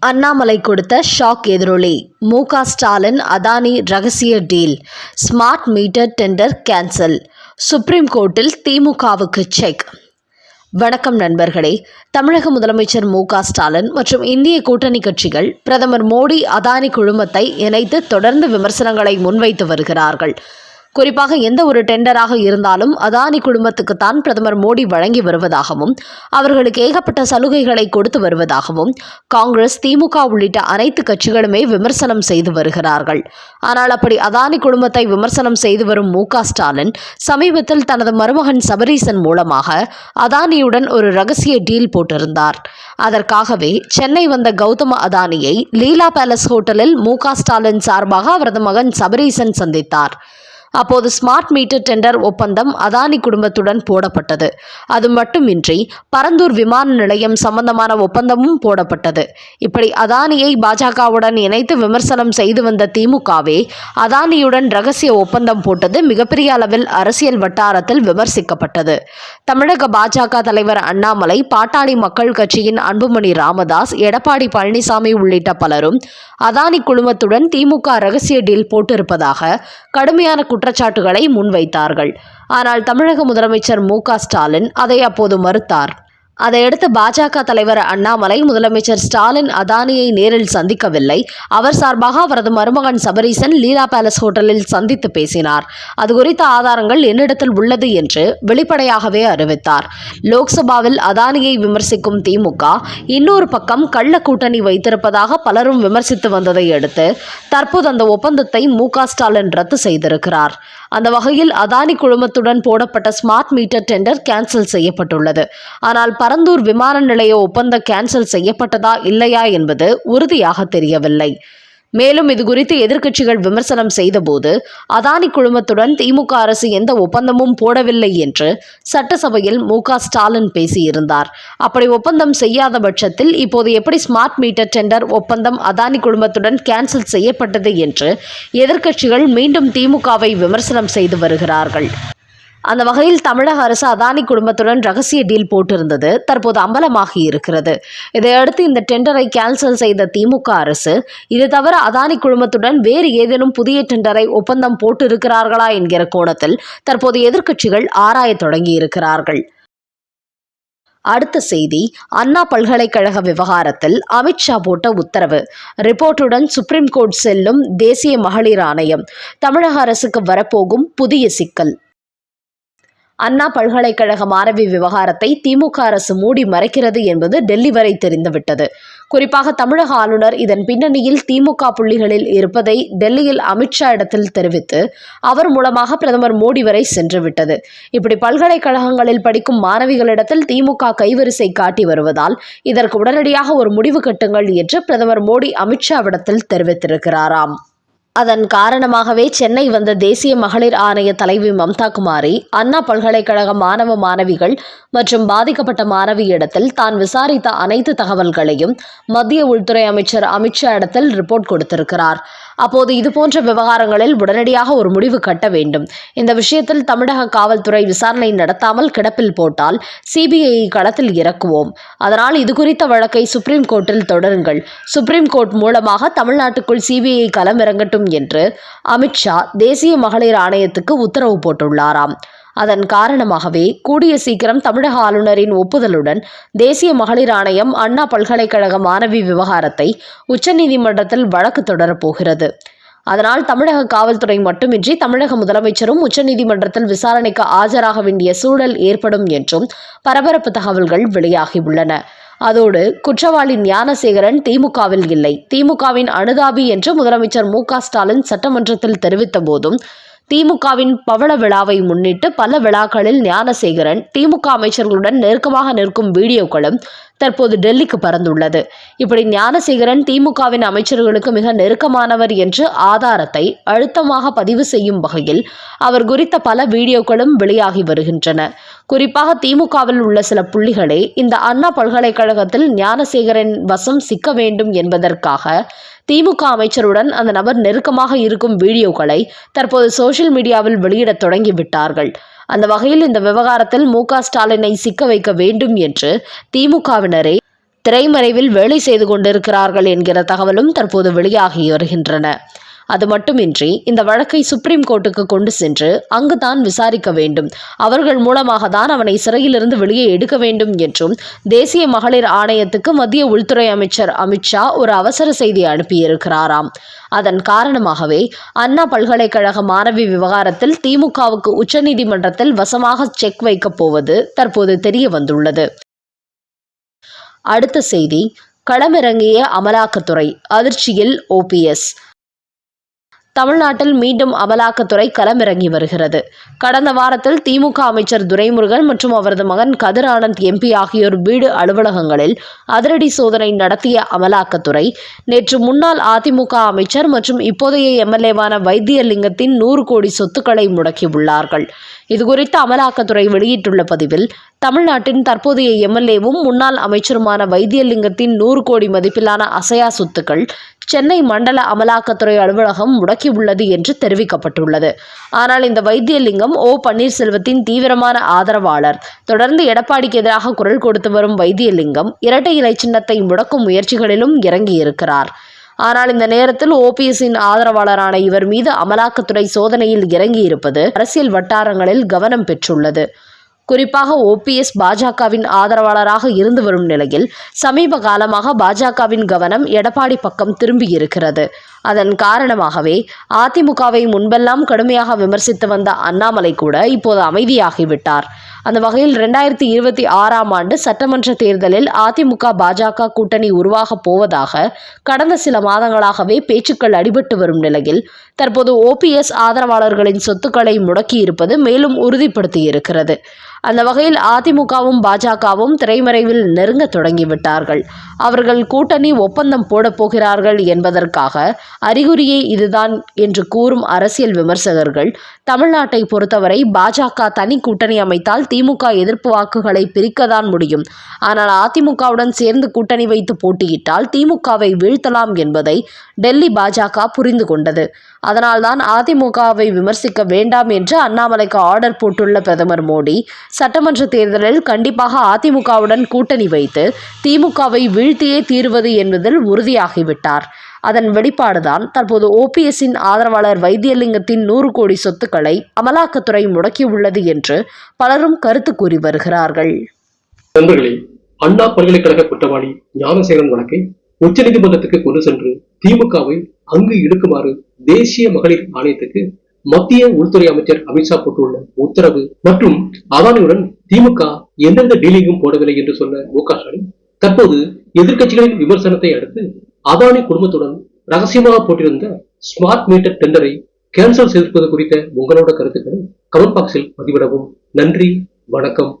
அண்ணாமலை கொடுத்த ஷாக் எதிரொலி. மு. ஸ்டாலின் அதானி ரகசிய deal. Smart meter tender cancel. Supreme கோர்ட்டில் திமுகவுக்கு செக். வணக்கம் நண்பர்களே. தமிழக முதலமைச்சர் மு. ஸ்டாலின் மற்றும் இந்திய கூட்டணி கட்சிகள் பிரதமர் மோடி அதானி குழுமத்தை இணைத்து தொடர்ந்து விமர்சனங்களை முன்வைத்து வருகிறார்கள். குறிப்பாக எந்த ஒரு டெண்டராக இருந்தாலும் அதானி குழுமத்துக்குத்தான் பிரதமர் மோடி வழங்கி வருவதாகவும் அவர்களுக்கு ஏகப்பட்ட சலுகைகளை கொடுத்து வருவதாகவும் காங்கிரஸ் திமுக உள்ளிட்ட அனைத்து கட்சிகளுமே விமர்சனம் செய்து வருகிறார்கள். ஆனால் அப்படி அதானி குழுமத்தை விமர்சனம் செய்து வரும் மு ஸ்டாலின் சமீபத்தில் தனது மருமகன் சபரீசன் மூலமாக அதானியுடன் ஒரு ரகசிய டீல் போட்டிருந்தார். அதற்காகவே சென்னை வந்த கௌதம அதானியை லீலா பேலஸ் ஹோட்டலில் மு ஸ்டாலின் சார்பாக அவரது மகன் சபரீசன் சந்தித்தார். அப்போது ஸ்மார்ட் மீட்டர் டெண்டர் ஒப்பந்தம் அதானி குடும்பத்துடன் போடப்பட்டது. அது மட்டுமின்றி பரந்தூர் விமான நிலையம் சம்பந்தமான ஒப்பந்தமும் போடப்பட்டது. இப்படி அதானியை பாஜகவுடன் இணைத்து விமர்சனம் செய்து வந்த திமுகவே அதானியுடன் ரகசிய ஒப்பந்தம் போட்டது மிகப்பெரிய அளவில் அரசியல் வட்டாரத்தில் விமர்சிக்கப்பட்டது. தமிழக பாஜக தலைவர் அண்ணாமலை பாட்டாளி மக்கள் கட்சியின் அன்புமணி ராமதாஸ் எடப்பாடி பழனிசாமி உள்ளிட்ட பலரும் அதானி குழுமத்துடன் திமுக ரகசிய டீல் போட்டிருப்பதாக கடுமையான குற்றச்சாட்டுகளை முன்வைத்தார்கள். ஆனால் தமிழக முதலமைச்சர் மு க ஸ்டாலின் அதை அப்போது மறுத்தார். அதையடுத்து பாஜக தலைவர் அண்ணாமலை முதலமைச்சர் ஸ்டாலின் அதானியை நேரில் சந்திக்கவில்லை. அவர் சார்பாக அவரது மருமகன் சபரீசன் லீலா பேலஸ் ஹோட்டலில் சந்தித்து பேசினார். அது குறித்த ஆதாரங்கள் என்னிடத்தில் உள்ளது என்று வெளிப்படையாகவே அறிவித்தார். லோக்சபாவில் அதானியை விமர்சிக்கும் திமுக இன்னொரு பக்கம் கள்ள கூட்டணி வைத்திருப்பதாக பலரும் விமர்சித்து வந்ததை அடுத்து தற்போது அந்த ஒப்பந்தத்தை மு ஸ்டாலின் ரத்து செய்திருக்கிறார். அந்த வகையில் அதானி குழுமத்துடன் போடப்பட்ட ஸ்மார்ட் மீட்டர் டெண்டர் கேன்சல் செய்யப்பட்டுள்ளது. ஆனால் பரந்தூர் விமான நிலைய ஒப்பந்தம் கேன்சல் செய்யப்பட்டதா இல்லையா என்பது உறுதியாக தெரியவில்லை. மேலும் இது குறித்து எதிர்க்கட்சிகள் விமர்சனம் செய்தபோது அதானி குழுமத்துடன் திமுக அரசு எந்த ஒப்பந்தமும் போடவில்லை என்று சட்டசபையில் மு ஸ்டாலின் பேசியிருந்தார். அப்படி ஒப்பந்தம் செய்யாத பட்சத்தில் இப்போது எப்படி ஸ்மார்ட் மீட்டர் டெண்டர் ஒப்பந்தம் அதானி குழுமத்துடன் கேன்சல் செய்யப்பட்டது என்று எதிர்க்கட்சிகள் மீண்டும் திமுகவை விமர்சனம் செய்து வருகிறார்கள். அந்த வகையில் தமிழக அரசு அதானி குடும்பத்துடன் ரகசிய டீல் போட்டிருந்தது. தற்போது அம்பலமாகி இருக்கிறது. இதையடுத்து இந்த டெண்டரை கேன்சல் செய்த திமுக அரசு இது தவிர அதானி குழுமத்துடன் வேறு ஏதேனும் புதிய டெண்டரை ஒப்பந்தம் போட்டு இருக்கிறார்களா என்கிற கோணத்தில் தற்போது எதிர்க்கட்சிகள் ஆராயத் தொடங்கி இருக்கிறார்கள் அடுத்த செய்தி அண்ணா பல்கலைக்கழக விவகாரத்தில் அமித்ஷா போட்ட உத்தரவு. ரிப்போர்ட்டுடன் சுப்ரீம் கோர்ட் செல்லும் தேசிய மகளிர் ஆணையம். தமிழக அரசுக்கு வரப்போகும் புதிய சிக்கல். அண்ணா பல்கலைக்கழக மாணவி விவகாரத்தை திமுக அரசு மூடி மறைக்கிறது என்பது டெல்லி வரை தெரிந்துவிட்டது. குறிப்பாக தமிழக ஆளுநர் இதன் பின்னணியில் திமுக புள்ளிகளில் இருப்பதை டெல்லியில் அமித்ஷா இடத்தில் தெரிவித்து அவர் மூலமாக பிரதமர் மோடி வரை சென்றுவிட்டது. இப்படி பல்கலைக்கழகங்களில் படிக்கும் மாணவிகளிடத்தில் திமுக கைவரிசை காட்டி வருவதால் இதற்கு உடனடியாக ஒரு முடிவு கட்டுங்கள் என்று பிரதமர் மோடி அமித்ஷாவிடத்தில் தெரிவித்திருக்கிறாராம். அதன் காரணமாகவே சென்னை வந்த தேசிய மகளிர் ஆணைய தலைவி மம்தா குமாரி அண்ணா பல்கலைக்கழக மாணவ மாணவிகள் மற்றும் பாதிக்கப்பட்ட மாணவியிடத்தில் தான் விசாரித்த அனைத்து தகவல்களையும் மத்திய உள்துறை அமைச்சர் அமித்ஷா இடத்தில் ரிப்போர்ட் கொடுத்திருக்கிறார். அப்போது இதுபோன்ற விவகாரங்களில் உடனடியாக ஒரு முடிவு கட்ட வேண்டும். இந்த விஷயத்தில் தமிழக காவல்துறை விசாரணை நடத்தாமல் கிடப்பில் போட்டால் சிபிஐ களத்தில் இறக்குவோம். அதனால் இது குறித்த வழக்கை சுப்ரீம் கோர்ட்டில் தொடருங்கள். சுப்ரீம் கோர்ட் மூலமாக தமிழ்நாட்டுக்குள் சிபிஐ களமிறங்கட்டும் என்று அமித்ஷா தேசிய மகளிர் ஆணையத்துக்கு உத்தரவு போட்டுள்ளாராம். அதன் காரணமாகவே கூடிய சீக்கிரம் தமிழக ஆளுநரின் ஒப்புதலுடன் தேசிய மகளிர் ஆணையம் அண்ணா பல்கலைக்கழக மாணவி விவகாரத்தை உச்சநீதிமன்றத்தில் வழக்கு தொடரப்போகிறது அதனால் தமிழக காவல்துறை மட்டுமின்றி தமிழக முதலமைச்சரும் உச்சநீதிமன்றத்தில் விசாரணைக்கு ஆஜராக வேண்டிய சூழல் ஏற்படும் என்றும் பரபரப்பு தகவல்கள் வெளியாகியுள்ளன. அதோடு குற்றவாளி ஞானசேகரன் திமுகவில் இல்லை. திமுகவின் அனுதாபி என்று முதலமைச்சர் மு க ஸ்டாலின் சட்டமன்றத்தில் தெரிவித்த போதும் திமுகவின் பவள விழாவை முன்னிட்டு பல விழாக்களில் ஞானசேகரன் திமுக அமைச்சர்களுடன் நெருக்கமாக நிற்கும் வீடியோக்களும் தற்போது டெல்லிக்கு பறந்துள்ளது. இப்படி ஞானசேகரன் திமுகவின் அமைச்சர்களுக்கு மிக நெருக்கமானவர் என்று ஆதாரத்தை அழுத்தமாக பதிவு செய்யும் வகையில் அவர் குறித்த பல வீடியோக்களும் வெளியாகி வருகின்றன. குறிப்பாக திமுகவில் உள்ள சில புள்ளிகளே இந்த அண்ணா பல்கலைக்கழகத்தில் ஞானசேகரன் வசம் சிக்க வேண்டும் என்பதற்காக திமுக அமைச்சருடன் அந்த நபர் நெருக்கமாக இருக்கும் வீடியோக்களை தற்போது சோசியல் மீடியாவில் வெளியிடத் தொடங்கிவிட்டார்கள் அந்த வகையில் இந்த விவகாரத்தில் மு க ஸ்டாலினை சிக்க வைக்க வேண்டும் என்று திமுகவினரே திரைமறைவில் வேலை செய்து கொண்டிருக்கிறார்கள் என்கிற தகவலும் தற்போது வெளியாகி வருகின்றன. அது மட்டுமின்றி இந்த வழக்கை சுப்ரீம் கோர்ட்டுக்கு கொண்டு சென்று அங்குதான் விசாரிக்க வேண்டும். அவர்கள் மூலமாக தான் அவனை சிறையிலிருந்து வெளியே எடுக்க வேண்டும் என்றும் தேசிய மகளிர் ஆணையத்துக்கு மத்திய உள்துறை அமைச்சர் அமித்ஷா ஒரு அவசர செய்தி அனுப்பியிருக்கிறாராம். அதன் காரணமாகவே அண்ணா பல்கலைக்கழக மாணவி விவகாரத்தில் திமுகவுக்கு உச்சநீதிமன்றத்தில் வசமாக செக் வைக்கப் போவது தற்போது தெரிய வந்துள்ளது அடுத்த செய்தி களமிறங்கிய அமலாக்கத்துறை அதிர்ச்சியில் ஓபிஎஸ் தமிழ்நாட்டில் மீண்டும் அமலாக்கத்துறை களமிறங்கி வருகிறது. கடந்த வாரத்தில் திமுக அமைச்சர் துரைமுருகன் மற்றும் அவரது மகன் கதிர் ஆனந்த் எம்பி ஆகியோர் வீடு அலுவலகங்களில் அதிரடி சோதனை நடத்திய அமலாக்கத்துறை நேற்று முன்னாள் அதிமுக அமைச்சர் மற்றும் இப்போதைய எம்எல்ஏவான வைத்தியலிங்கத்தின் நூறு கோடி சொத்துக்களை முடக்கியுள்ளார்கள். இதுகுறித்து அமலாக்கத்துறை வெளியிட்டுள்ள பதிவில் தமிழ்நாட்டின் தற்போதைய எம்எல்ஏவும் முன்னாள் அமைச்சருமான வைத்தியலிங்கத்தின் நூறு கோடி மதிப்பிலான அசையா சொத்துக்கள் சென்னை மண்டல அமலாக்கத்துறை அலுவலகம் உள்ளது என்று தெரிவிக்கப்பட்டுள்ளது. ஆனால் இந்த வைத்தியலிங்கம் ஓ. பன்னீர்செல்வத்தின் தீவிரமான ஆதரவாளர். தொடர்ந்து எடப்பாடிக்கு எதிராக குரல் கொடுத்து வரும் வைத்தியலிங்கம் இரட்டை இலை சின்னத்தை முடக்கும் முயற்சிகளிலும் இறங்கியிருக்கிறார். ஆனால் இந்த நேரத்தில் ஓபிஎஸ்ஸின் ஆதரவாளரான இவர் மீது அமலாக்கத்துறை சோதனையில் இறங்கியிருப்பது அரசியல் வட்டாரங்களில் கவனம் பெற்றுள்ளது. குறிப்பாக ஓபிஎஸ் பாஜகவின் ஆதரவாளராக இருந்து வரும் நிலையில் சமீப காலமாக பாஜகவின் கவனம் எடப்பாடி பக்கம் திரும்பியிருக்கிறது. அதன் காரணமாகவே அதிமுகவை முன்பெல்லாம் கடுமையாக விமர்சித்து வந்த அண்ணாமலை கூட இப்போது அமைதியாகிவிட்டார். அந்த வகையில் ரெண்டாயிரத்தி இருபத்தி ஆறாம் ஆண்டு சட்டமன்ற தேர்தலில் அதிமுக பாஜக கூட்டணி உருவாகப் போவதாக கடந்த சில மாதங்களாகவே பேச்சுக்கள் அடிபட்டு வரும் நிலையில் தற்போது ஓபிஎஸ் ஆதரவாளர்களின் சொத்துக்களை முடக்கியிருப்பது மேலும் உறுதிப்படுத்தியிருக்கிறது. அந்த வகையில் அதிமுகவும் பாஜகவும் திரைமறைவில் நெருங்க தொடங்கிவிட்டார்கள். அவர்கள் கூட்டணி ஒப்பந்தம் போடப் போகிறார்கள் என்பதற்காக அறிகுறியே இதுதான் என்று கூறும் அரசியல் விமர்சகர்கள். தமிழ்நாட்டை பொறுத்தவரை பாஜக தனி கூட்டணி அமைத்தால் திமுக எதிர்ப்பு வாக்குகளை பிரிக்கத்தான் முடியும். ஆனால் அதிமுகவுடன் சேர்ந்து கூட்டணி வைத்து போட்டியிட்டால் திமுகவை வீழ்த்தலாம் என்பதை டெல்லி பாஜக புரிந்து கொண்டது. அதனால்தான் அதிமுகவை விமர்சிக்க வேண்டாம் என்று அண்ணாமலைக்கு ஆர்டர் போட்டுள்ள பிரதமர் மோடி சட்டமன்ற தேர்தலில் கண்டிப்பாக அதிமுகவுடன் கூட்டணி வைத்து திமுகவை வீழ்த்தியே தீருவது என்பதில் உறுதியாகிவிட்டார். அதன் வெளிப்பாடுதான் தற்போது ஓபிஎஸ்ஸின் ஆதரவாளர் வைத்தியலிங்கத்தின் நூறு கோடி சொத்துக்களை அமலாக்கத்துறை முடக்கியுள்ளது என்று பலரும் கருத்து கூறி வருகிறார்கள். நண்பர்களே அண்ணா பல்கலைக்கழக குற்றவாளி ஞானசேகரன் வழக்கை உச்சநீதிமன்றத்துக்கு கொண்டு சென்று திமுகவை அங்கு இழுக்குமாறு தேசிய மகளிர் ஆணையத்துக்கு மத்திய உள்துறை அமைச்சர் அமித்ஷா போட்டுள்ள உத்தரவு மற்றும் அதானியுடன் திமுக எந்தெந்த டீலிங்கும் போடவில்லை என்று சொன்ன மு க ஸ்டாலின் தற்போது எதிர்க்கட்சிகளின் விமர்சனத்தை அடுத்து அதானி குடும்பத்துடன் ரகசியமாக போட்டிருந்த ஸ்மார்ட் மீட்டர் டெண்டரை கேன்சல் செய்திருப்பது குறித்த உங்களோட கருத்துக்களை கமெண்ட் பாக்ஸில் பதிவிடவும். நன்றி வணக்கம்.